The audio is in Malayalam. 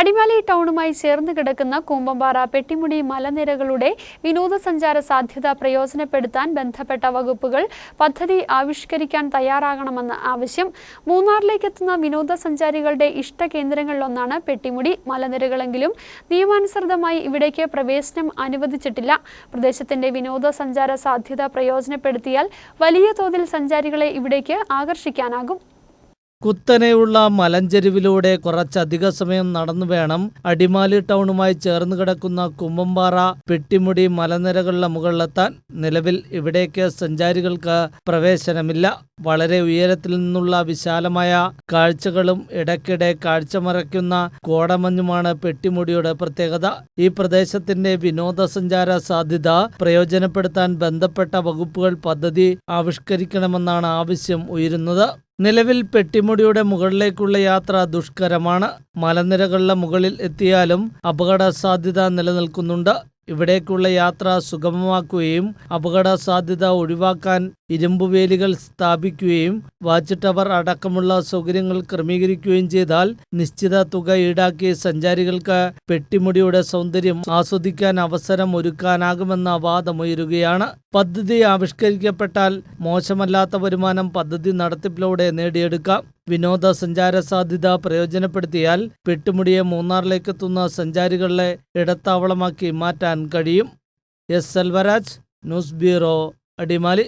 അടിമാലി ടൗണുമായി ചേർന്ന് കിടക്കുന്ന കൂമ്പമ്പാറ പെട്ടിമുടി മലനിരകളുടെ വിനോദസഞ്ചാര സാധ്യത പ്രയോജനപ്പെടുത്താൻ ബന്ധപ്പെട്ട വകുപ്പുകൾ പദ്ധതി ആവിഷ്കരിക്കാൻ തയ്യാറാകണമെന്ന ആവശ്യം. മൂന്നാറിലേക്ക് എത്തുന്ന വിനോദസഞ്ചാരികളുടെ ഇഷ്ട കേന്ദ്രങ്ങളിലൊന്നാണ് പെട്ടിമുടി മലനിരകളെങ്കിലും നിയമാനുസൃതമായി ഇവിടേക്ക് പ്രവേശനം അനുവദിച്ചിട്ടില്ല. പ്രദേശത്തിന്റെ വിനോദസഞ്ചാര സാധ്യത പ്രയോജനപ്പെടുത്തിയാൽ വലിയ തോതിൽ സഞ്ചാരികളെ ഇവിടേക്ക് ആകർഷിക്കാനാകും. കുത്തനെയുള്ള മലഞ്ചെരുവിലൂടെ കുറച്ചധിക സമയം നടന്നു വേണം അടിമാലി ടൗണുമായി ചേർന്ന് കിടക്കുന്ന കുമ്പമ്പാറ പെട്ടിമുടി മലനിരകളുടെ മുകളിലെത്താൻ. നിലവിൽ ഇവിടേക്ക് സഞ്ചാരികൾക്ക് പ്രവേശനമില്ല. വളരെ ഉയരത്തിൽ നിന്നുള്ള വിശാലമായ കാഴ്ചകളും ഇടയ്ക്കിടെ കാഴ്ചമറയ്ക്കുന്ന കോടമഞ്ഞുമാണ് പെട്ടിമുടിയുടെ പ്രത്യേകത. ഈ പ്രദേശത്തിന്റെ വിനോദസഞ്ചാര സാധ്യത പ്രയോജനപ്പെടുത്താൻ ബന്ധപ്പെട്ട വകുപ്പുകൾ പദ്ധതി ആവിഷ്കരിക്കണമെന്നാണ് ആവശ്യം ഉയരുന്നത്. നിലവിൽ പെട്ടിമുടിയുടെ മുകളിലേക്കുള്ള യാത്ര ദുഷ്കരമാണ്. മലനിരകളുടെ മുകളിൽ എത്തിയാലും അപകട സാധ്യത നിലനിൽക്കുന്നുണ്ട്. ഇവിടേക്കുള്ള യാത്ര സുഗമമാക്കുകയും അപകട സാധ്യത ഒഴിവാക്കാൻ ഇരുമ്പുവേലികൾ സ്ഥാപിക്കുകയും വാച്ച് ടവർ അടക്കമുള്ള സൗകര്യങ്ങൾ ക്രമീകരിക്കുകയും ചെയ്താൽ നിശ്ചിത തുക ഈടാക്കി സഞ്ചാരികൾക്ക് പെട്ടിമുടിയുടെ സൗന്ദര്യം ആസ്വദിക്കാൻ അവസരം ഒരുക്കാനാകുമെന്ന വാദമുയരുകയാണ്. പദ്ധതി ആവിഷ്കരിക്കപ്പെട്ടാൽ മോശമല്ലാത്ത വരുമാനം പദ്ധതി നടത്തിപ്പിലൂടെ നേടിയെടുക്കാം. വിനോദസഞ്ചാര സാധ്യത പ്രയോജനപ്പെടുത്തിയാൽ പെട്ടുമുടിയെ മൂന്നാറിലേക്കെത്തുന്ന സഞ്ചാരികളെ ഇടത്താവളമാക്കി മാറ്റാൻ കഴിയും. S. Selvaraj news bureau Adimali.